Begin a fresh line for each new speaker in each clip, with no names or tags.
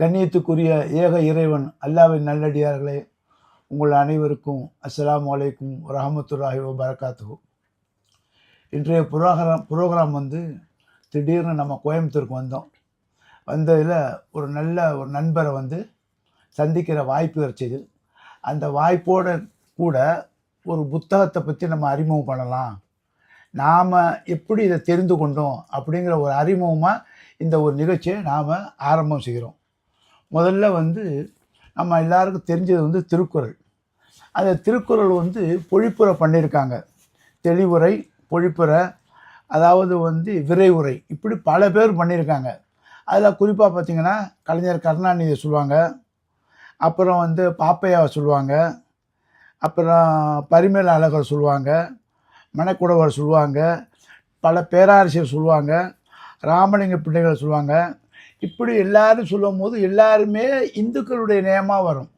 கண்ணியத்துக்குரிய ஏக இறைவன் அல்லாவின் நல்லடியார்களே உங்கள் அனைவருக்கும் அஸ்லாம் வலைக்கும் ரஹமத்துல்லாஹி வரகாத்து இன்றைய புரோகிராம் புரோகிராம் வந்து திடீர்னு நம்ம கோயம்புத்தூருக்கு வந்தோம் வந்ததில் ஒரு நல்ல ஒரு நண்பரை வந்து சந்திக்கிற வாய்ப்பு கிடச்சிது அந்த வாய்ப்போடு கூட ஒரு புத்தகத்தை பற்றி நம்ம அறிமுகம் பண்ணலாம் நாம் எப்படி இதை தெரிந்து கொண்டோம் அப்படிங்கிற ஒரு அறிமுகமாக இந்த ஒரு நிகழ்ச்சியை நாம் ஆரம்பம் செய்கிறோம் முதல்ல வந்து நம்ம எல்லாருக்கும் தெரிஞ்சது வந்து திருக்குறள் அந்த திருக்குறள் வந்து பொழிப்புரை பண்ணியிருக்காங்க தெளிவுரை பொழிப்புரை அதாவது வந்து விரைவுரை இப்படி பல பேர் பண்ணியிருக்காங்க அதில் குறிப்பாக பார்த்திங்கன்னா கலைஞர் கருணாநிதியை சொல்லுவாங்க அப்புறம் வந்து பாப்பையாவை சொல்லுவாங்க அப்புறம் பரிமேல அழகர் சொல்லுவாங்க மணக்குடவர் சொல்லுவாங்க பல பேராரசியர் சொல்லுவாங்க ராமலிங்க பிள்ளைகள் சொல்லுவாங்க இப்படி எல்லாரும் சொல்லும் போது எல்லாருமே இந்துக்களுடைய நேமாக வரும்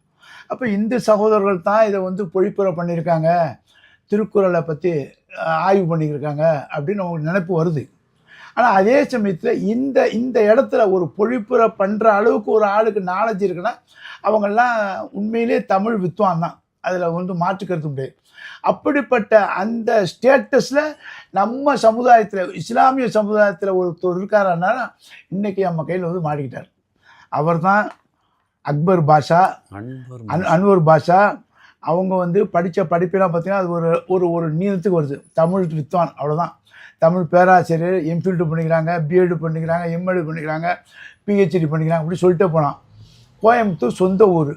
அப்போ இந்து சகோதரர்கள் தான் இதை வந்து பொழிப்புற பண்ணியிருக்காங்க திருக்குறளை பற்றி ஆய்வு பண்ணியிருக்காங்க அப்படின்னு அவங்களுக்கு நினைப்பு வருது ஆனால் அதே சமயத்தில் இந்த இந்த இடத்துல ஒரு பொழிப்புற பண்ணுற அளவுக்கு ஒரு ஆளுக்கு நாலேஜ் இருக்குன்னா அவங்கெல்லாம் உண்மையிலே தமிழ் வித்வான் தான் அதில் வந்து மாற்றுக்கிறது முடியாது அப்படிப்பட்ட அந்த ஸ்டேட்டஸில் நம்ம சமுதாயத்தில் இஸ்லாமிய சமுதாயத்தில் ஒருத்தர் இருக்காருன்னா இன்றைக்கி நம்ம கையில் வந்து மாடிக்கிட்டார் அவர் தான் அக்பர் பாஷா அன்வர் பாஷா அவங்க வந்து படித்த படிப்பெல்லாம் பார்த்திங்கன்னா அது ஒரு ஒரு ஒரு நீளத்துக்கு வருது தமிழ் வித்வான் அவ்வளோதான் தமிழ் பேராசிரியர் எம்ஃபில்டு பண்ணிக்கிறாங்க பிஎட் பண்ணிக்கிறாங்க எம்எடு பண்ணிக்கிறாங்க பிஹெச்டி பண்ணிக்கிறாங்க அப்படி சொல்லிட்டு போனான் கோயம்புத்தூர் சொந்த ஊர்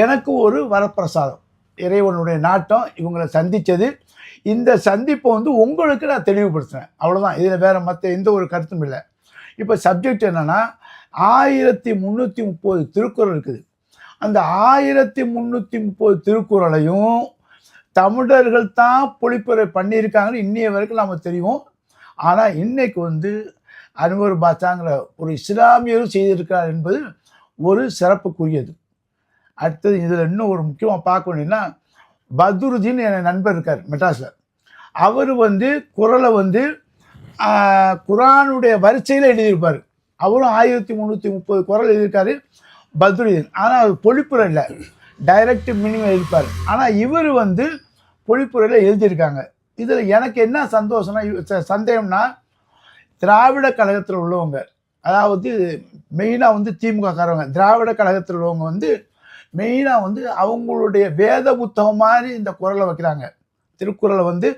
எனக்கு ஒரு வரப்பிரசாதம் இறைவனுடைய நாட்டம் இவங்களை சந்தித்தது இந்த சந்திப்பை வந்து உங்களுக்கு நான் தெளிவுபடுத்துகிறேன் அவ்வளோதான் இதில் வேறு மற்ற எந்த ஒரு கருத்தும் இல்லை இப்போ சப்ஜெக்ட் என்னென்னா ஆயிரத்தி முந்நூற்றி முப்பது திருக்குறள் இருக்குது அந்த ஆயிரத்தி முந்நூற்றி முப்பது திருக்குறளையும் தமிழர்கள் தான் பொழிப்புரை பண்ணியிருக்காங்கன்னு இன்றைய வரைக்கும் நம்ம தெரியும் ஆனால் இன்றைக்கு வந்து அனுவர் பாத்தாங்கிற ஒரு இஸ்லாமியரும் செய்திருக்கிறார் என்பது ஒரு சிறப்புக்குரியது அடுத்தது இதில் இன்னும் ஒரு முக்கியமாக பார்க்கணுன்னா பத்ருஜின்னு என் நண்பர் இருக்கார் மெட்ராஸில் அவர் வந்து குரலை வந்து குரானுடைய வரிசையில் எழுதியிருப்பார் அவரும் ஆயிரத்தி முந்நூற்றி முப்பது குரல் எழுதியிருக்காரு பத்ருதீன் ஆனால் அவர் பொழிப்புரை இல்லை டைரக்ட் மினிமம் எழுதிப்பார் ஆனால் இவர் வந்து பொழிப்புறையில் எழுதியிருக்காங்க இதில் எனக்கு என்ன சந்தோஷம்னா சந்தேகம்னா திராவிட கழகத்தில் உள்ளவங்க அதாவது மெயினாக வந்து திமுக காரவங்க திராவிட கழகத்தில் உள்ளவங்க வந்து மெயினாக வந்து அவங்களுடைய வேத புத்தகம் மாதிரி இந்த குரலை வைக்கிறாங்க திருக்குறளை வந்து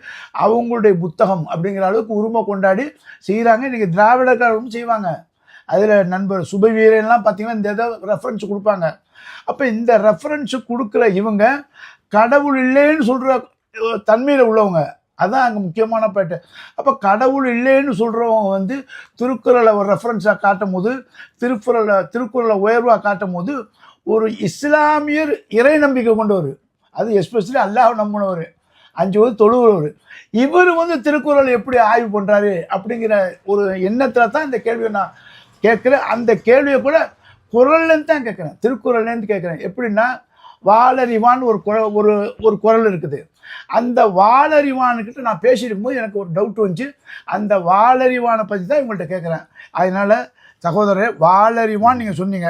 அவங்களுடைய புத்தகம் அப்படிங்கிற அளவுக்கு உரிமை கொண்டாடி செய்கிறாங்க இன்றைக்கி திராவிடக்காரரும் செய்வாங்க அதில் நண்பர் சுபவீரன்லாம் பார்த்திங்கன்னா இந்த இதை ரெஃபரன்ஸ் கொடுப்பாங்க அப்போ இந்த ரெஃபரன்ஸு கொடுக்குற இவங்க கடவுள் இல்லைன்னு சொல்கிற தன்மையில் உள்ளவங்க அதுதான் அங்கே முக்கியமான பாட்டு அப்போ கடவுள் இல்லைன்னு சொல்கிறவங்க வந்து திருக்குறளை ஒரு ரெஃபரன்ஸாக காட்டும் போது திருக்குறளை திருக்குறளை உயர்வாக காட்டும் போது ஒரு இஸ்லாமியர் இறை நம்பிக்கை கொண்டவர் அது எஸ்பெஷலி அல்லாஹ் நம்பினவர் அஞ்சு வந்து தொழுகிறவர் இவர் வந்து திருக்குறள் எப்படி ஆய்வு பண்ணுறாரு அப்படிங்கிற ஒரு எண்ணத்தில் தான் இந்த கேள்வியை நான் கேட்குறேன் அந்த கேள்வியை கூட குரல்லேருந்து தான் கேட்குறேன் திருக்குறள்லேருந்து கேட்குறேன் எப்படின்னா வாலறிவான் ஒரு குர ஒரு ஒரு குரல் இருக்குது அந்த வாலறிவான்கிட்ட நான் பேசிடும் போது எனக்கு ஒரு டவுட் வந்துச்சு அந்த வாலறிவானை பற்றி தான் இவங்கள்ட்ட கேட்குறேன் அதனால் சகோதரர் வாழறிவான் நீங்கள் சொன்னீங்க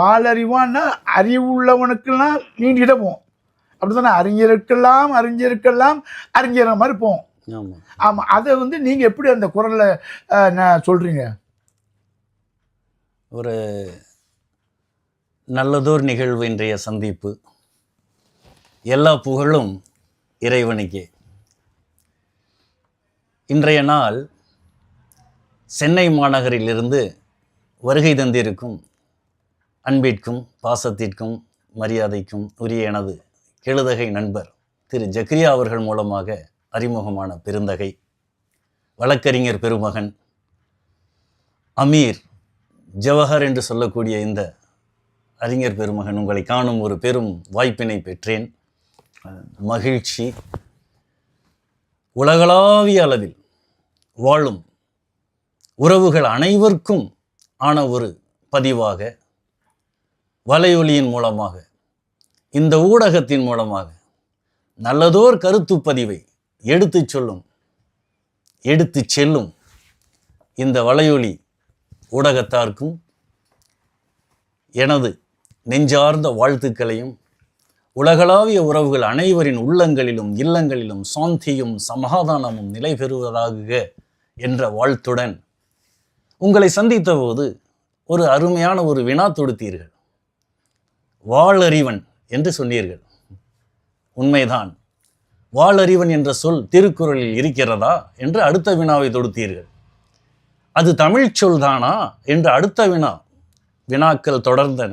வாழறிவான்னா அறிவுள்ளவனுக்கெல்லாம் நீண்டிகிட்டே போவோம் அப்படி தானே அறிஞருக்கெல்லாம் அறிஞருக்கெல்லாம் அறிஞர் மாதிரி போவோம் ஆமாம் அதை வந்து நீங்கள் எப்படி அந்த குரலில் சொல்கிறீங்க
ஒரு நல்லதோர் நிகழ்வு இன்றைய சந்திப்பு எல்லா புகழும் இறைவனுக்கே இன்றைய நாள் சென்னை மாநகரிலிருந்து வருகை தந்திருக்கும் அன்பிற்கும் பாசத்திற்கும் மரியாதைக்கும் உரிய எனது கெழுதகை நண்பர் திரு ஜக்ரியா அவர்கள் மூலமாக அறிமுகமான பெருந்தகை வழக்கறிஞர் பெருமகன் அமீர் ஜவஹர் என்று சொல்லக்கூடிய இந்த அறிஞர் பெருமகன் உங்களை காணும் ஒரு பெரும் வாய்ப்பினை பெற்றேன் மகிழ்ச்சி உலகளாவிய அளவில் வாழும் உறவுகள் அனைவருக்கும் ஆன ஒரு பதிவாக வலையொலியின் மூலமாக இந்த ஊடகத்தின் மூலமாக நல்லதோர் கருத்து பதிவை எடுத்து சொல்லும் எடுத்து செல்லும் இந்த வலையொலி ஊடகத்தார்க்கும் எனது நெஞ்சார்ந்த வாழ்த்துக்களையும் உலகளாவிய உறவுகள் அனைவரின் உள்ளங்களிலும் இல்லங்களிலும் சாந்தியும் சமாதானமும் நிலை பெறுவதாக என்ற வாழ்த்துடன் உங்களை சந்தித்த போது ஒரு அருமையான ஒரு வினா தொடுத்தீர்கள் வாழறிவன் என்று சொன்னீர்கள் உண்மைதான் வாழறிவன் என்ற சொல் திருக்குறளில் இருக்கிறதா என்று அடுத்த வினாவை தொடுத்தீர்கள் அது தமிழ் சொல்தானா என்று அடுத்த வினா வினாக்கள் தொடர்ந்தன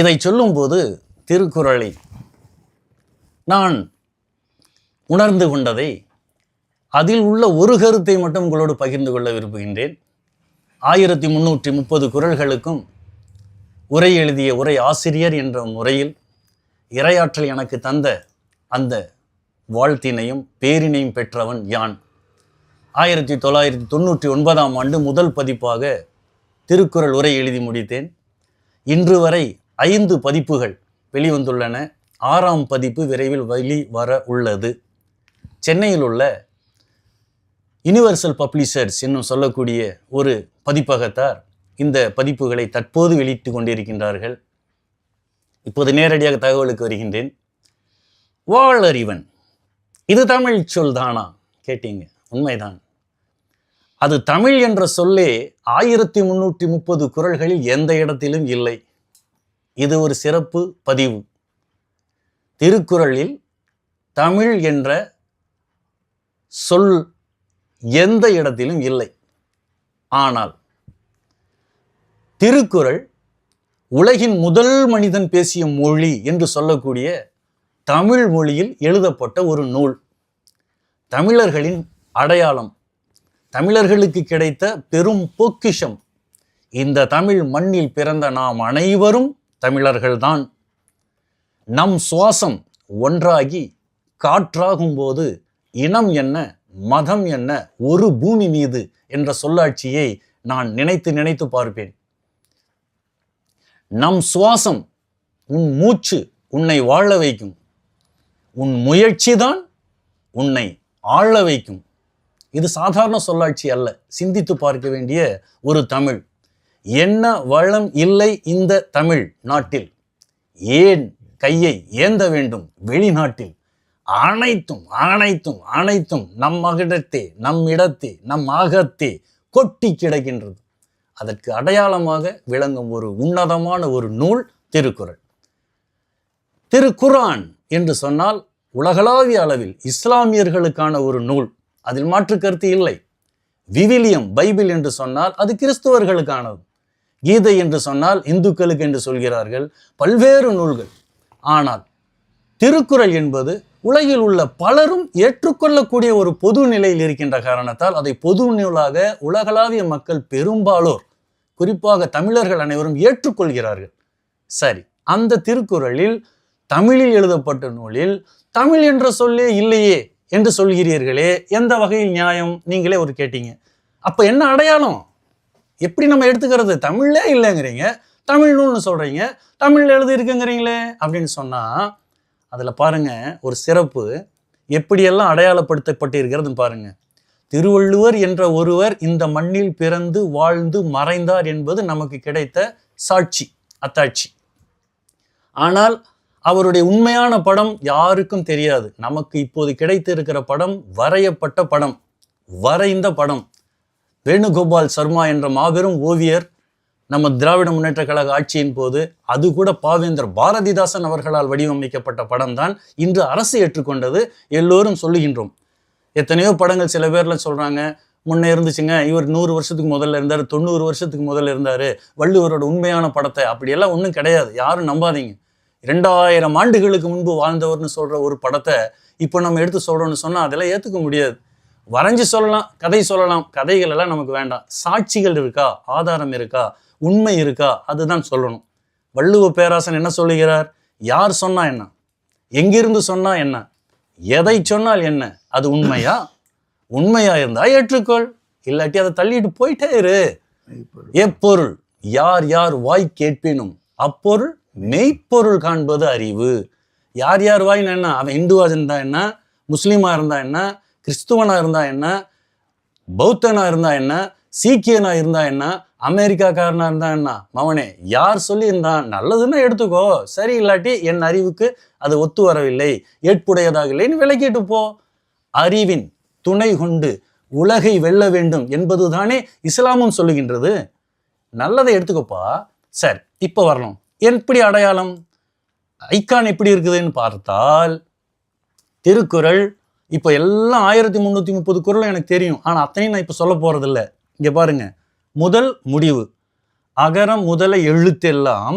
இதை சொல்லும்போது திருக்குறளை நான் உணர்ந்து கொண்டதை அதில் உள்ள ஒரு கருத்தை மட்டும் உங்களோடு பகிர்ந்து கொள்ள விரும்புகின்றேன் ஆயிரத்தி முந்நூற்றி முப்பது குரல்களுக்கும் உரை எழுதிய உரை ஆசிரியர் என்ற முறையில் இரையாற்றல் எனக்கு தந்த அந்த வாழ்த்தினையும் பேரினையும் பெற்றவன் யான் ஆயிரத்தி தொள்ளாயிரத்தி தொண்ணூற்றி ஒன்பதாம் ஆண்டு முதல் பதிப்பாக திருக்குறள் உரை எழுதி முடித்தேன் இன்று வரை ஐந்து பதிப்புகள் வெளிவந்துள்ளன ஆறாம் பதிப்பு விரைவில் வெளி வர உள்ளது சென்னையில் உள்ள யூனிவர்சல் பப்ளிஷர்ஸ் என்னும் சொல்லக்கூடிய ஒரு பதிப்பகத்தார் இந்த பதிப்புகளை தற்போது வெளியிட்டு கொண்டிருக்கின்றார்கள் இப்போது நேரடியாக தகவலுக்கு வருகின்றேன் வாழறிவன் இது தமிழ் சொல் தானா கேட்டீங்க உண்மைதான் அது தமிழ் என்ற சொல்லே ஆயிரத்தி முன்னூற்றி முப்பது குரல்களில் எந்த இடத்திலும் இல்லை இது ஒரு சிறப்பு பதிவு திருக்குறளில் தமிழ் என்ற சொல் எந்த இடத்திலும் இல்லை ஆனால் திருக்குறள் உலகின் முதல் மனிதன் பேசிய மொழி என்று சொல்லக்கூடிய தமிழ் மொழியில் எழுதப்பட்ட ஒரு நூல் தமிழர்களின் அடையாளம் தமிழர்களுக்கு கிடைத்த பெரும் பொக்கிஷம் இந்த தமிழ் மண்ணில் பிறந்த நாம் அனைவரும் தமிழர்கள்தான் நம் சுவாசம் ஒன்றாகி காற்றாகும் போது இனம் என்ன மதம் என்ன ஒரு பூமி மீது என்ற சொல்லாட்சியை நான் நினைத்து நினைத்து பார்ப்பேன் நம் சுவாசம் உன் மூச்சு உன்னை வாழ வைக்கும் உன் முயற்சி தான் உன்னை ஆள வைக்கும் இது சாதாரண சொல்லாட்சி அல்ல சிந்தித்து பார்க்க வேண்டிய ஒரு தமிழ் என்ன வளம் இல்லை இந்த தமிழ் நாட்டில் ஏன் கையை ஏந்த வேண்டும் வெளிநாட்டில் அனைத்தும் அனைத்தும் அனைத்தும் நம் மகிடத்தே நம் இடத்தே நம் ஆகத்தே கொட்டி கிடக்கின்றது அதற்கு அடையாளமாக விளங்கும் ஒரு உன்னதமான ஒரு நூல் திருக்குறள் திருக்குரான் என்று சொன்னால் உலகளாவிய அளவில் இஸ்லாமியர்களுக்கான ஒரு நூல் அதில் மாற்று கருத்து இல்லை விவிலியம் பைபிள் என்று சொன்னால் அது கிறிஸ்துவர்களுக்கானது கீதை என்று சொன்னால் இந்துக்களுக்கு என்று சொல்கிறார்கள் பல்வேறு நூல்கள் ஆனால் திருக்குறள் என்பது உலகில் உள்ள பலரும் ஏற்றுக்கொள்ளக்கூடிய ஒரு பொது நிலையில் இருக்கின்ற காரணத்தால் அதை பொது நூலாக உலகளாவிய மக்கள் பெரும்பாலோர் குறிப்பாக தமிழர்கள் அனைவரும் ஏற்றுக்கொள்கிறார்கள் சரி அந்த திருக்குறளில் தமிழில் எழுதப்பட்ட நூலில் தமிழ் என்ற சொல்லே இல்லையே என்று சொல்கிறீர்களே எந்த வகையில் நியாயம் நீங்களே ஒரு கேட்டீங்க அப்போ என்ன அடையாளம் எப்படி நம்ம எடுத்துக்கிறது தமிழே இல்லைங்கிறீங்க தமிழ் நூல்னு சொல்கிறீங்க தமிழில் எழுதியிருக்குங்கிறீங்களே அப்படின்னு சொன்னால் அதில் பாருங்கள் ஒரு சிறப்பு எப்படியெல்லாம் அடையாளப்படுத்தப்பட்டிருக்கிறதுன்னு பாருங்க திருவள்ளுவர் என்ற ஒருவர் இந்த மண்ணில் பிறந்து வாழ்ந்து மறைந்தார் என்பது நமக்கு கிடைத்த சாட்சி அத்தாட்சி ஆனால் அவருடைய உண்மையான படம் யாருக்கும் தெரியாது நமக்கு இப்போது கிடைத்திருக்கிற படம் வரையப்பட்ட படம் வரைந்த படம் வேணுகோபால் சர்மா என்ற மாபெரும் ஓவியர் நம்ம திராவிட முன்னேற்ற கழக ஆட்சியின் போது அது கூட பாவேந்தர் பாரதிதாசன் அவர்களால் வடிவமைக்கப்பட்ட படம் தான் இன்று அரசு ஏற்றுக்கொண்டது எல்லோரும் சொல்லுகின்றோம் எத்தனையோ படங்கள் சில பேரில் சொல்கிறாங்க முன்னே இருந்துச்சுங்க இவர் நூறு வருஷத்துக்கு முதல்ல இருந்தார் தொண்ணூறு வருஷத்துக்கு முதல்ல இருந்தார் வள்ளுவரோட உண்மையான படத்தை அப்படியெல்லாம் ஒன்றும் கிடையாது யாரும் நம்பாதீங்க ரெண்டாயிரம் ஆண்டுகளுக்கு முன்பு வாழ்ந்தவர்னு சொல்கிற ஒரு படத்தை இப்போ நம்ம எடுத்து சொல்கிறோம்னு சொன்னால் அதெல்லாம் ஏற்றுக்க முடியாது வரைஞ்சி சொல்லலாம் கதை சொல்லலாம் கதைகள் எல்லாம் நமக்கு வேண்டாம் சாட்சிகள் இருக்கா ஆதாரம் இருக்கா உண்மை இருக்கா அதுதான் சொல்லணும் வள்ளுவ பேராசன் என்ன சொல்லுகிறார் யார் சொன்னா என்ன எங்கிருந்து சொன்னா என்ன எதை சொன்னால் என்ன அது உண்மையா உண்மையா இருந்தா ஏற்றுக்கொள் இல்லாட்டி அதை தள்ளிட்டு போயிட்டே இரு எப்பொருள் யார் யார் வாய் கேட்பினும் அப்பொருள் மெய்ப்பொருள் காண்பது அறிவு யார் யார் வாய் என்ன அவன் இந்துவா இருந்தா என்ன முஸ்லீமா இருந்தா என்ன கிறிஸ்துவனா இருந்தா என்ன பௌத்தனா இருந்தா என்ன சீக்கியனா இருந்தா என்ன அமெரிக்காக்காரனாக இருந்தா என்ன மவனே யார் சொல்லியிருந்தான் நல்லதுன்னா எடுத்துக்கோ சரி இல்லாட்டி என் அறிவுக்கு அது ஒத்து வரவில்லை ஏற்புடையதாக இல்லைன்னு விளக்கிட்டு போ அறிவின் துணை கொண்டு உலகை வெல்ல வேண்டும் என்பதுதானே இஸ்லாமும் சொல்லுகின்றது நல்லதை எடுத்துக்கப்பா சார் இப்போ வரணும் எப்படி அடையாளம் ஐக்கான் எப்படி இருக்குதுன்னு பார்த்தால் திருக்குறள் இப்போ எல்லாம் ஆயிரத்தி முந்நூற்றி முப்பது குரலும் எனக்கு தெரியும் ஆனால் அத்தனையும் நான் இப்போ சொல்ல போகிறதில்ல இங்கே பாருங்கள் முதல் முடிவு அகரம் முதல எழுத்தெல்லாம்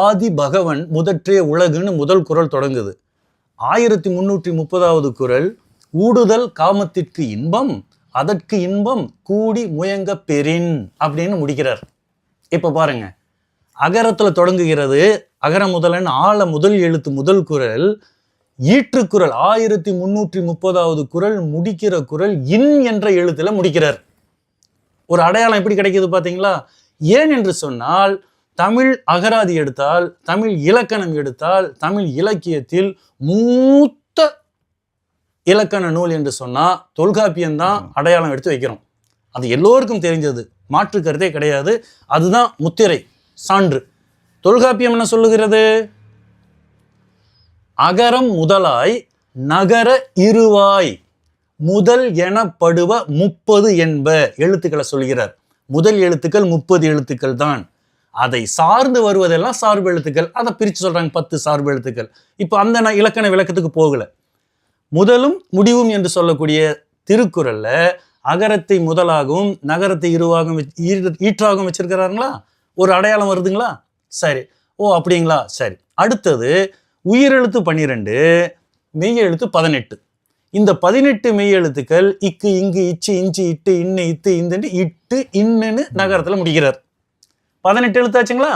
ஆதி பகவன் முதற்றே உலகுன்னு முதல் குரல் தொடங்குது ஆயிரத்தி முன்னூற்றி முப்பதாவது குரல் ஊடுதல் காமத்திற்கு இன்பம் அதற்கு இன்பம் கூடி முயங்க பெறின் அப்படின்னு முடிக்கிறார் இப்போ பாருங்க அகரத்தில் தொடங்குகிறது அகர முதலன் ஆழ முதல் எழுத்து முதல் குரல் ஈற்றுக்குரல் ஆயிரத்தி முன்னூற்றி முப்பதாவது குரல் முடிக்கிற குரல் இன் என்ற எழுத்தில் முடிக்கிறார் ஒரு அடையாளம் எப்படி கிடைக்கிது பார்த்தீங்களா ஏன் என்று சொன்னால் தமிழ் அகராதி எடுத்தால் தமிழ் இலக்கணம் எடுத்தால் தமிழ் இலக்கியத்தில் மூத்த இலக்கண நூல் என்று சொன்னால் தொல்காப்பியம்தான் அடையாளம் எடுத்து வைக்கிறோம் அது எல்லோருக்கும் தெரிஞ்சது மாற்று கருத்தே கிடையாது அதுதான் முத்திரை சான்று தொல்காப்பியம் என்ன சொல்லுகிறது அகரம் முதலாய் நகர இருவாய் முதல் எனப்படுவ முப்பது என்ப எழுத்துக்களை சொல்கிறார் முதல் எழுத்துக்கள் முப்பது எழுத்துக்கள் தான் அதை சார்ந்து வருவதெல்லாம் சார்பு எழுத்துக்கள் அதை பிரித்து சொல்கிறாங்க பத்து சார்பு எழுத்துக்கள் இப்போ அந்த நான் இலக்கண விளக்கத்துக்கு போகலை முதலும் முடிவும் என்று சொல்லக்கூடிய திருக்குறளில் அகரத்தை முதலாகவும் நகரத்தை இருவாகவும் ஈற்றாகவும் வச்சிருக்கிறாருங்களா ஒரு அடையாளம் வருதுங்களா சரி ஓ அப்படிங்களா சரி அடுத்தது உயிரெழுத்து பன்னிரெண்டு மெய் எழுத்து பதினெட்டு இந்த பதினெட்டு மெய் எழுத்துக்கள் இக்கு இங்கு இச்சு இஞ்சி இட்டு இன்னு இத்து இந்துன்னு இட்டு இன்னுன்னு நகரத்தில் முடிக்கிறார் பதினெட்டு எழுத்தாச்சுங்களா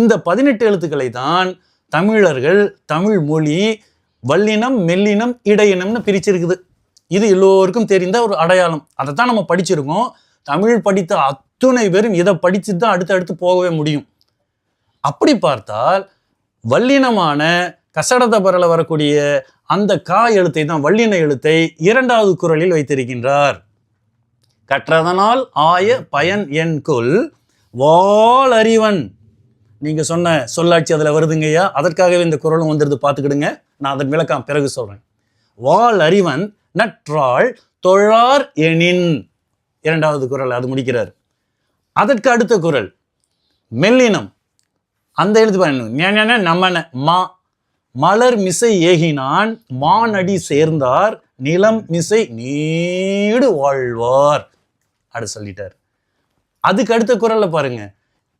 இந்த பதினெட்டு எழுத்துக்களை தான் தமிழர்கள் தமிழ் மொழி வல்லினம் மெல்லினம் இடையினம்னு பிரிச்சிருக்குது இது எல்லோருக்கும் தெரிந்த ஒரு அடையாளம் அதை தான் நம்ம படிச்சிருக்கோம் தமிழ் படித்த அத்துணை பேரும் இதை படித்து தான் அடுத்து அடுத்து போகவே முடியும் அப்படி பார்த்தால் வல்லினமான பரல வரக்கூடிய அந்த கா எழுத்தை தான் வள்ளின எழுத்தை இரண்டாவது குரலில் வைத்திருக்கின்றார் கற்றதனால் ஆய பயன் என் கொல் வாளறிவன் நீங்கள் சொன்ன சொல்லாட்சி அதில் வருதுங்கய்யா அதற்காகவே இந்த குரலும் வந்துருது பார்த்துக்கிடுங்க நான் அதன் விளக்கம் பிறகு சொல்கிறேன் வாழறிவன் நற்றாள் தொழார் எனின் இரண்டாவது குரல் அது முடிக்கிறார் அதற்கு அடுத்த குரல் மெல்லினம் அந்த எழுத்து பாருங்க நம்ம மா மலர் மிசை ஏகினான் மானடி சேர்ந்தார் நிலம் மிசை நீடு வாழ்வார் அப்படி சொல்லிட்டார் அதுக்கு அடுத்த குரல்ல பாருங்க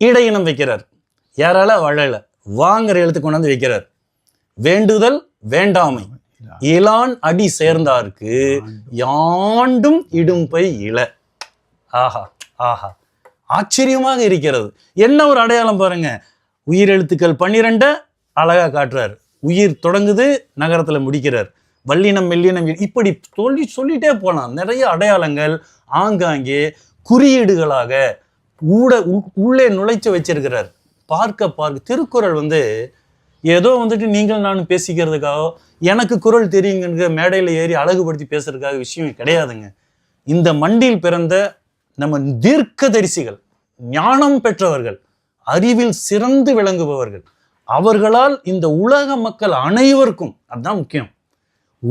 இடையினம் வைக்கிறார் யாரால வாழல வாங்குற எழுத்து கொண்டாந்து வைக்கிறார் வேண்டுதல் வேண்டாமை இலான் அடி சேர்ந்தார்க்கு யாண்டும் இடும்பை இல ஆஹா ஆஹா ஆச்சரியமாக இருக்கிறது என்ன ஒரு அடையாளம் பாருங்க உயிரெழுத்துக்கள் பன்னிரெண்ட அழகா காட்டுறாரு உயிர் தொடங்குது நகரத்தில் முடிக்கிறார் வல்லினம் மெல்லினம் இப்படி சொல்லி சொல்லிட்டே போனான் நிறைய அடையாளங்கள் ஆங்காங்கே குறியீடுகளாக ஊட உள்ளே நுழைச்சு வச்சிருக்கிறார் பார்க்க பார்க்க திருக்குறள் வந்து ஏதோ வந்துட்டு நீங்கள் நானும் பேசிக்கிறதுக்காக எனக்கு குரல் தெரியுங்கிற மேடையில் ஏறி அழகுபடுத்தி பேசுறதுக்காக விஷயம் கிடையாதுங்க இந்த மண்டியில் பிறந்த நம்ம தீர்க்க தரிசிகள் ஞானம் பெற்றவர்கள் அறிவில் சிறந்து விளங்குபவர்கள் அவர்களால் இந்த உலக மக்கள் அனைவருக்கும் அதுதான் முக்கியம்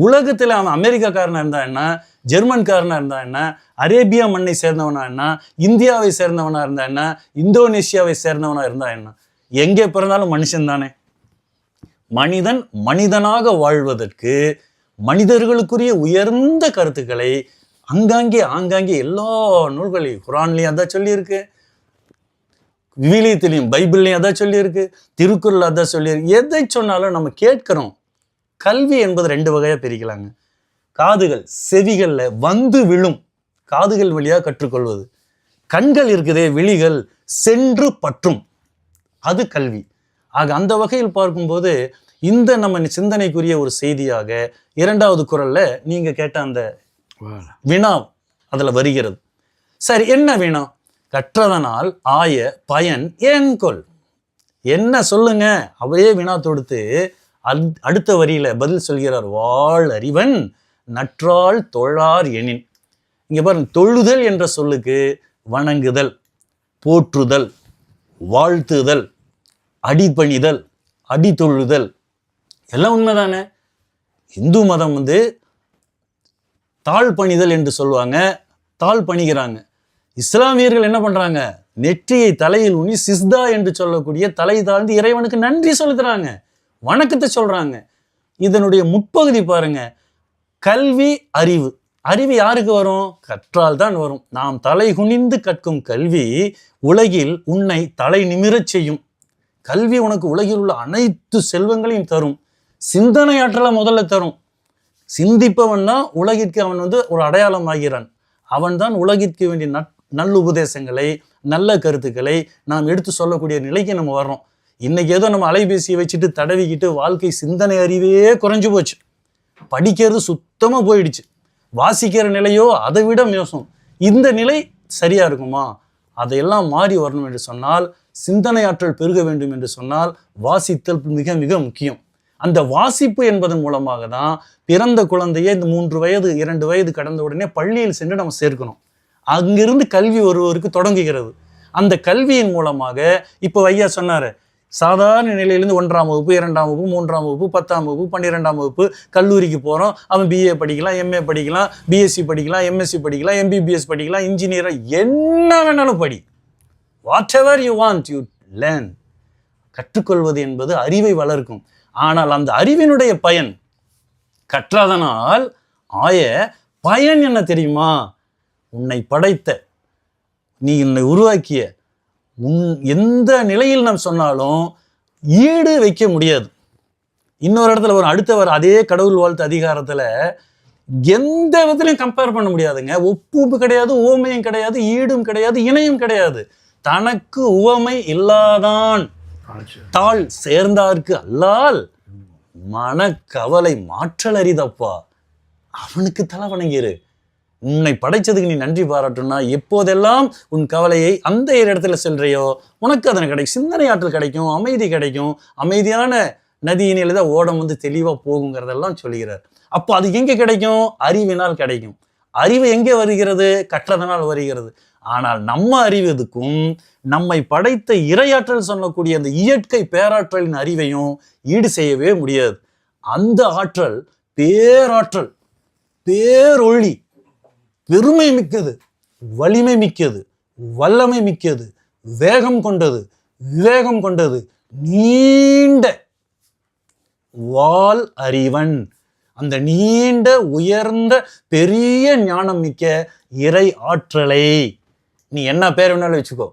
உலகத்தில் அவன் அமெரிக்காக்காரனாக இருந்தா என்ன ஜெர்மன்காரனாக இருந்தா என்ன அரேபியா மண்ணை சேர்ந்தவனா என்ன இந்தியாவை சேர்ந்தவனா இருந்தா என்ன இந்தோனேஷியாவை சேர்ந்தவனா இருந்தா என்ன எங்கே பிறந்தாலும் மனுஷன் தானே மனிதன் மனிதனாக வாழ்வதற்கு மனிதர்களுக்குரிய உயர்ந்த கருத்துக்களை அங்காங்கே ஆங்காங்கே எல்லா நூல்களையும் குரான்லேயும் அதான் சொல்லியிருக்கு விவிலியத்திலையும் பைபிள்லையும் அதான் சொல்லியிருக்கு திருக்குறள் அதான் சொல்லியிருக்கு எதை சொன்னாலும் நம்ம கேட்கிறோம் கல்வி என்பது ரெண்டு வகையாக பிரிக்கலாங்க காதுகள் செவிகளில் வந்து விழும் காதுகள் வழியாக கற்றுக்கொள்வது கண்கள் இருக்குதே விழிகள் சென்று பற்றும் அது கல்வி ஆக அந்த வகையில் பார்க்கும்போது இந்த நம்ம சிந்தனைக்குரிய ஒரு செய்தியாக இரண்டாவது குரல்ல நீங்க கேட்ட அந்த வினா அதில் வருகிறது சரி என்ன வினா கற்றதனால் ஆய பயன் ஏன் கொள் என்ன சொல்லுங்க அவையே வினா தொடுத்து அடுத்த வரியில பதில் சொல்கிறார் வாழ் அறிவன் நற்றால் தொழார் எனின் இங்கே பாருங்க தொழுதல் என்ற சொல்லுக்கு வணங்குதல் போற்றுதல் வாழ்த்துதல் அடிபணிதல் அடித்தொழுதல் எல்லாம் உண்மைதானே இந்து மதம் வந்து தாழ் பணிதல் என்று சொல்லுவாங்க தாழ் பணிகிறாங்க இஸ்லாமியர்கள் என்ன பண்ணுறாங்க நெற்றியை தலையில் உனி சிஸ்தா என்று சொல்லக்கூடிய தலை தாழ்ந்து இறைவனுக்கு நன்றி செலுத்துகிறாங்க வணக்கத்தை சொல்கிறாங்க இதனுடைய முற்பகுதி பாருங்க கல்வி அறிவு அறிவு யாருக்கு வரும் கற்றால் தான் வரும் நாம் தலை குனிந்து கற்கும் கல்வி உலகில் உன்னை தலை நிமிரச் செய்யும் கல்வி உனக்கு உலகில் உள்ள அனைத்து செல்வங்களையும் தரும் சிந்தனை ஆற்றலாம் முதல்ல தரும் சிந்திப்பவன் தான் உலகிற்கு அவன் வந்து ஒரு அடையாளம் ஆகிறான் அவன்தான் உலகிற்கு வேண்டிய நட் நல்ல உபதேசங்களை நல்ல கருத்துக்களை நாம் எடுத்து சொல்லக்கூடிய நிலைக்கு நம்ம வர்றோம் இன்னைக்கு ஏதோ நம்ம அலைபேசியை வச்சுட்டு தடவிக்கிட்டு வாழ்க்கை சிந்தனை அறிவே குறைஞ்சு போச்சு படிக்கிறது சுத்தமாக போயிடுச்சு வாசிக்கிற நிலையோ அதை விட மோசம் இந்த நிலை சரியாக இருக்குமா அதையெல்லாம் மாறி வரணும் என்று சொன்னால் சிந்தனை ஆற்றல் பெருக வேண்டும் என்று சொன்னால் வாசித்தல் மிக மிக முக்கியம் அந்த வாசிப்பு என்பதன் மூலமாக தான் பிறந்த குழந்தையே இந்த மூன்று வயது இரண்டு வயது கடந்த உடனே பள்ளியில் சென்று நம்ம சேர்க்கணும் அங்கிருந்து கல்வி ஒருவருக்கு தொடங்குகிறது அந்த கல்வியின் மூலமாக இப்போ ஐயா சொன்னார் சாதாரண நிலையிலேருந்து ஒன்றாம் வகுப்பு இரண்டாம் வகுப்பு மூன்றாம் வகுப்பு பத்தாம் வகுப்பு பன்னிரெண்டாம் வகுப்பு கல்லூரிக்கு போகிறோம் அவன் பிஏ படிக்கலாம் எம்ஏ படிக்கலாம் பிஎஸ்சி படிக்கலாம் எம்எஸ்சி படிக்கலாம் எம்பிபிஎஸ் படிக்கலாம் இன்ஜினியராக என்ன வேணாலும் படி whatever you want you learn கற்றுக்கொள்வது என்பது அறிவை வளர்க்கும் ஆனால் அந்த அறிவினுடைய பயன் கற்றதனால் ஆய பயன் என்ன தெரியுமா உன்னை படைத்த நீ என்னை உருவாக்கிய உன் எந்த நிலையில் நாம் சொன்னாலும் ஈடு வைக்க முடியாது இன்னொரு இடத்துல வரும் அடுத்தவர் அதே கடவுள் வாழ்த்து அதிகாரத்தில் எந்த விதத்துலையும் கம்பேர் பண்ண முடியாதுங்க ஒப்புப்பு கிடையாது ஓமையும் கிடையாது ஈடும் கிடையாது இணையும் கிடையாது தனக்கு உவமை இல்லாதான் தாள் சேர்ந்தார்க்கு அல்லால் மனக்கவலை மாற்றல் அறிதப்பா அவனுக்கு தலை வணங்கிரு உன்னை படைச்சதுக்கு நீ நன்றி பாராட்டுனா எப்போதெல்லாம் உன் கவலையை அந்த இடத்துல செல்றியோ உனக்கு அதனை கிடைக்கும் சிந்தனை ஆற்றல் கிடைக்கும் அமைதி கிடைக்கும் அமைதியான நதியினில் தான் ஓடம் வந்து தெளிவாக போகுங்கிறதெல்லாம் சொல்லுகிறார் அப்போ அது எங்கே கிடைக்கும் அறிவினால் கிடைக்கும் அறிவு எங்கே வருகிறது கற்றதனால் வருகிறது ஆனால் நம்ம அறிவதுக்கும் நம்மை படைத்த இரையாற்றல் சொல்லக்கூடிய அந்த இயற்கை பேராற்றலின் அறிவையும் ஈடு செய்யவே முடியாது அந்த ஆற்றல் பேராற்றல் பேரொழி பெருமை மிக்கது வலிமை மிக்கது வல்லமை மிக்கது வேகம் கொண்டது விவேகம் கொண்டது நீண்ட வால் அறிவன் அந்த நீண்ட உயர்ந்த பெரிய ஞானம் மிக்க இறை ஆற்றலை நீ என்ன பேர் வேணாலும் வச்சுக்கோ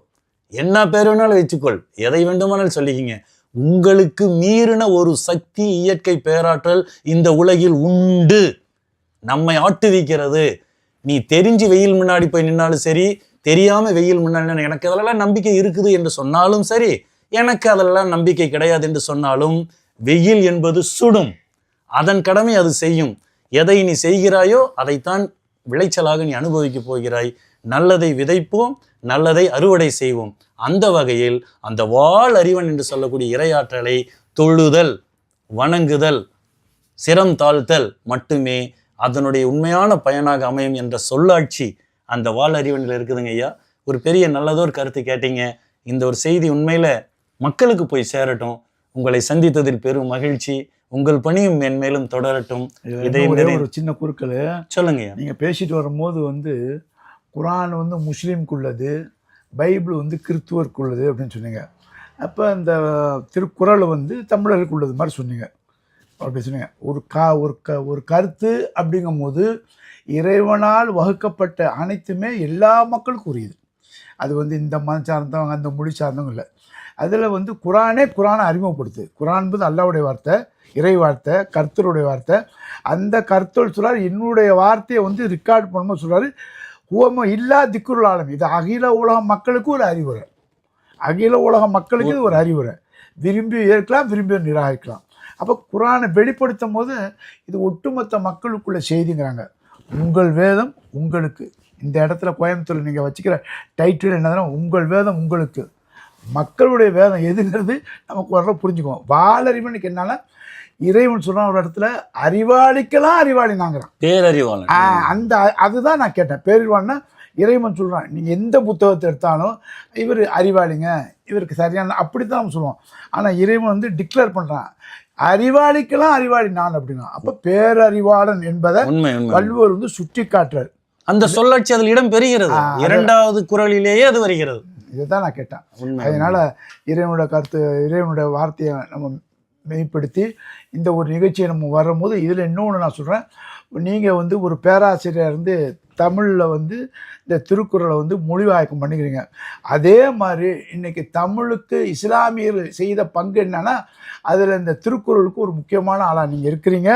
என்ன பேர் வேணாலும் வச்சுக்கொள் எதை வேண்டுமானாலும் சொல்லிக்கிங்க உங்களுக்கு மீறின ஒரு சக்தி இயற்கை பேராற்றல் இந்த உலகில் உண்டு நம்மை ஆட்டுவிக்கிறது நீ தெரிஞ்சு வெயில் முன்னாடி போய் நின்னாலும் சரி தெரியாம வெயில் முன்னாடி எனக்கு அதெல்லாம் நம்பிக்கை இருக்குது என்று சொன்னாலும் சரி எனக்கு அதெல்லாம் நம்பிக்கை கிடையாது என்று சொன்னாலும் வெயில் என்பது சுடும் அதன் கடமை அது செய்யும் எதை நீ செய்கிறாயோ அதைத்தான் விளைச்சலாக நீ அனுபவிக்க போகிறாய் நல்லதை விதைப்போம் நல்லதை அறுவடை செய்வோம் அந்த வகையில் அந்த வாழ் அறிவன் என்று சொல்லக்கூடிய இரையாற்றலை தொழுதல் வணங்குதல் சிரம் தாழ்த்தல் மட்டுமே அதனுடைய உண்மையான பயனாக அமையும் என்ற சொல்லாட்சி அந்த வாழறிவனில் இருக்குதுங்க ஐயா ஒரு பெரிய நல்லதோர் கருத்து கேட்டீங்க இந்த ஒரு செய்தி உண்மையில் மக்களுக்கு போய் சேரட்டும் உங்களை சந்தித்ததில் பெரும் மகிழ்ச்சி உங்கள் பணியும் மென்மேலும் தொடரட்டும் இதை
ஒரு சின்ன குறுக்கள் சொல்லுங்க நீங்கள் பேசிட்டு வரும்போது வந்து குரான் வந்து முஸ்லீம்குள்ளது பைபிள் வந்து கிறித்துவருக்குள்ளது அப்படின்னு சொன்னீங்க அப்போ இந்த திருக்குறள் வந்து தமிழருக்குள்ளது மாதிரி சொன்னீங்க அப்படி சொன்னேன் ஒரு க ஒரு க ஒரு கருத்து அப்படிங்கும்போது இறைவனால் வகுக்கப்பட்ட அனைத்துமே எல்லா மக்களுக்கும் உரியது அது வந்து இந்த மதம் சார்ந்தவங்க அந்த மொழி சார்ந்தவங்க இல்லை அதில் வந்து குரானே குரானை அறிமுகப்படுத்து என்பது அல்லாவுடைய வார்த்தை இறை வார்த்தை கர்த்தருடைய வார்த்தை அந்த கர்த்தர் சொல்கிறார் என்னுடைய வார்த்தையை வந்து ரெக்கார்ட் பண்ணும்போது சொல்கிறார் ஹோம இல்லா திக்குருள் ஆலம் இது அகில உலக மக்களுக்கும் ஒரு அறிவுரை அகில உலக மக்களுக்கு ஒரு அறிவுரை விரும்பி ஏற்கலாம் விரும்பி நிராகரிக்கலாம் அப்போ குரானை வெளிப்படுத்தும் போது இது ஒட்டுமொத்த மக்களுக்குள்ள செய்திங்கிறாங்க உங்கள் வேதம் உங்களுக்கு இந்த இடத்துல கோயம்புத்தூர் நீங்கள் வச்சுக்கிற டைட்டில் என்னதுன்னா உங்கள் வேதம் உங்களுக்கு மக்களுடைய வேதம் எதுங்கிறது நமக்கு ஒரு புரிஞ்சுக்குவோம் வாலறிவுன்னு என்னால் இறைவன் சொல்கிறான் ஒரு இடத்துல அறிவாளிக்கெல்லாம் அறிவாளி நாங்கிறான் பேரறிவாளன் அந்த அதுதான் நான் கேட்டேன் பேரறிவாள்னா இறைவன் சொல்கிறான் நீங்கள் எந்த புத்தகத்தை எடுத்தாலும் இவர் அறிவாளிங்க இவருக்கு சரியான அப்படி தான் நம்ம சொல்லுவோம் ஆனால் இறைவன் வந்து டிக்ளேர் பண்ணுறான் அறிவாளிக்கெல்லாம் அறிவாளி நான் அப்படின்னா அப்போ பேரறிவாளன் என்பதை வள்ளுவர் வந்து சுட்டி காட்டுறாரு அந்த சொல்லாட்சி அதில் இடம் பெறுகிறது இரண்டாவது குரலிலேயே அது வருகிறது இதுதான் நான் கேட்டேன் அதனால இறைவனோட கருத்து இறைவனுடைய வார்த்தையை நம்ம மேம்படுத்தி இந்த ஒரு நிகழ்ச்சியை நம்ம வரும்போது இதில் இன்னொன்று நான் சொல்கிறேன் நீங்கள் வந்து ஒரு பேராசிரியர் வந்து தமிழில் வந்து இந்த திருக்குறளை வந்து மொழிவாய்க்கம் பண்ணிக்கிறீங்க அதே மாதிரி இன்றைக்கி தமிழுக்கு இஸ்லாமியர் செய்த பங்கு என்னென்னா அதில் இந்த திருக்குறளுக்கு ஒரு முக்கியமான ஆளாக நீங்கள் இருக்கிறீங்க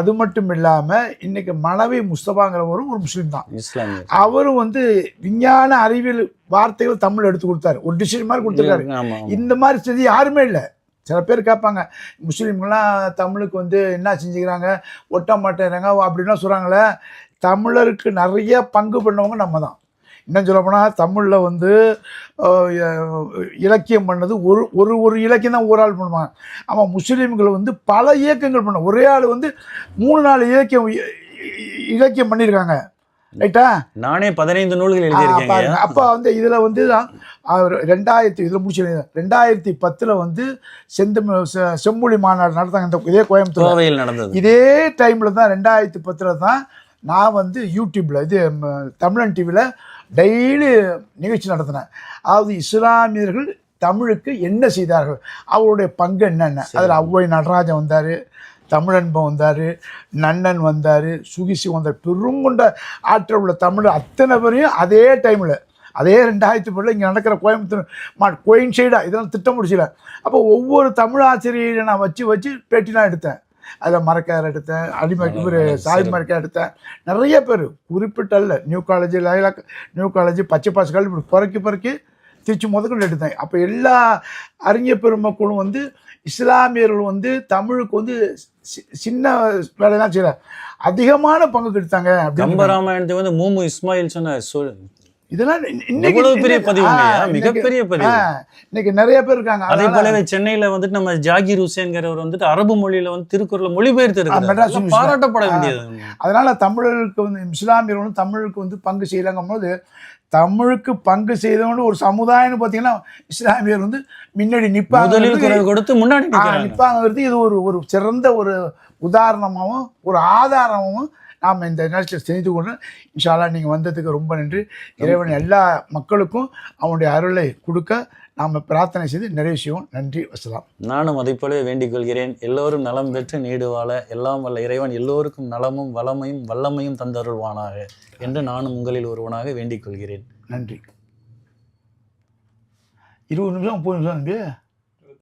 அது மட்டும் இல்லாமல் இன்றைக்கி மனைவி முஸ்தபாங்கிறவரும் ஒரு முஸ்லீம் தான் அவரும் வந்து விஞ்ஞான அறிவியல் வார்த்தைகள் தமிழ் எடுத்து கொடுத்தாரு ஒரு டிசிஷன் மாதிரி கொடுத்துருக்காரு இந்த மாதிரி செய்தி யாருமே இல்லை சில பேர் கேட்பாங்க முஸ்லீம்கள்லாம் தமிழுக்கு வந்து என்ன செஞ்சுக்கிறாங்க ஒட்ட மாட்டேறாங்க அப்படின்லாம் சொல்கிறாங்களே தமிழருக்கு நிறைய பங்கு பண்ணவங்க நம்ம தான் சொல்ல சொல்லப்போனால் தமிழில் வந்து இலக்கியம் பண்ணது ஒரு ஒரு ஒரு இலக்கியம் தான் ஒரு ஆள் பண்ணுவாங்க ஆமாம் முஸ்லீம்கள் வந்து பல இயக்கங்கள் பண்ண ஒரே ஆள் வந்து மூணு நாலு இலக்கியம் இலக்கியம் பண்ணியிருக்காங்க ரைட்டா நானே பதினைந்து நூல்கள் எழுதியிருக்கேன் அப்போ வந்து இதில் வந்து தான் ரெண்டாயிரத்தி இதில் முடிச்சு ரெண்டாயிரத்தி பத்தில் வந்து செந்த செம்மொழி மாநாடு நடத்தாங்க இந்த இதே கோயம்புத்தூர் நடந்தது இதே டைமில் தான் ரெண்டாயிரத்தி பத்தில் தான் நான் வந்து யூடியூப்பில் இது தமிழன் டிவியில் டெய்லி நிகழ்ச்சி நடத்தினேன் அதாவது இஸ்லாமியர்கள் தமிழுக்கு என்ன செய்தார்கள் அவருடைய பங்கு என்னென்ன அதில் அவ்வை நடராஜன் வந்தார் தமிழன்பம் வந்தார் நன்னன் வந்தார் சுகிசி வந்தார் பெருங்குண்ட ஆற்றல் உள்ள தமிழ் அத்தனை பேரையும் அதே டைமில் அதே ரெண்டாயிரத்தி பேரில் இங்கே நடக்கிற கோயம்புத்தூர் மா கோயின் சைடாக இதெல்லாம் திட்டம் முடிச்சில அப்போ ஒவ்வொரு தமிழ் ஆசிரியரை நான் வச்சு வச்சு பேட்டிலாம் எடுத்தேன் அதில் மரக்கார் எடுத்தேன் அடிமை இவர் சாய் எடுத்தேன் நிறைய பேர் குறிப்பிட்டல்ல நியூ காலேஜ் லைலாக் நியூ காலேஜ் பச்சை காலேஜ் இப்படி பிறக்கி பிறக்கி திருச்சி முதற்கொண்டு எடுத்தேன் அப்போ எல்லா அறிஞர் பெருமக்களும் வந்து இஸ்லாமியர்கள் வந்து தமிழுக்கு வந்து சின்ன வேலைலாம் செய்யல அதிகமான பங்கு கெடுத்தாங்க கம்பராமாயணத்தை வந்து மூமு இஸ்மாயில் சொன்ன இதெல்லாம் இன்னைக்கு பெரிய பதிவு மிகப்பெரிய பதிவு இன்னைக்கு நிறைய பேர் இருக்காங்க அதே போலவே சென்னையில வந்துட்டு நம்ம ஜாகிர் ஹுசேன்கிறவர் வந்துட்டு அரபு மொழியில வந்து திருக்குறள் மொழிபெயர்த்து இருக்காரு பாராட்டப்பட வேண்டியது அதனால தமிழருக்கு வந்து இஸ்லாமியர்களும் தமிழுக்கு வந்து பங்கு செய்யலாங்கும் போது தமிழுக்கு பங்கு செய்தவங்க ஒரு சமுதாயம்னு பார்த்தீங்கன்னா இஸ்லாமியர் வந்து முன்னாடி நிற்பாங்க கொடுத்து முன்னாடி நிற்பாங்கிறது இது ஒரு ஒரு சிறந்த ஒரு உதாரணமாகவும் ஒரு ஆதாரமாகவும் நாம் இந்த நிகழ்ச்சியில் செய்து கொண்டு இன்ஷாலா நீங்கள் வந்ததுக்கு ரொம்ப நன்றி இறைவன் எல்லா மக்களுக்கும் அவனுடைய அருளை கொடுக்க நாம் பிரார்த்தனை செய்து நிறைய செய்வோம் நன்றி வசலாம் நானும் அதைப்போலவே வேண்டிக் கொள்கிறேன் எல்லோரும் நலம் பெற்று நீடு வாழ எல்லாம் வல்ல இறைவன் எல்லோருக்கும் நலமும் வளமையும் வல்லமையும் தந்தருள்வானாக என்று நானும் உங்களில் ஒருவனாக வேண்டிக் கொள்கிறேன் நன்றி இருபது நிமிஷம் முப்பது நிமிஷம்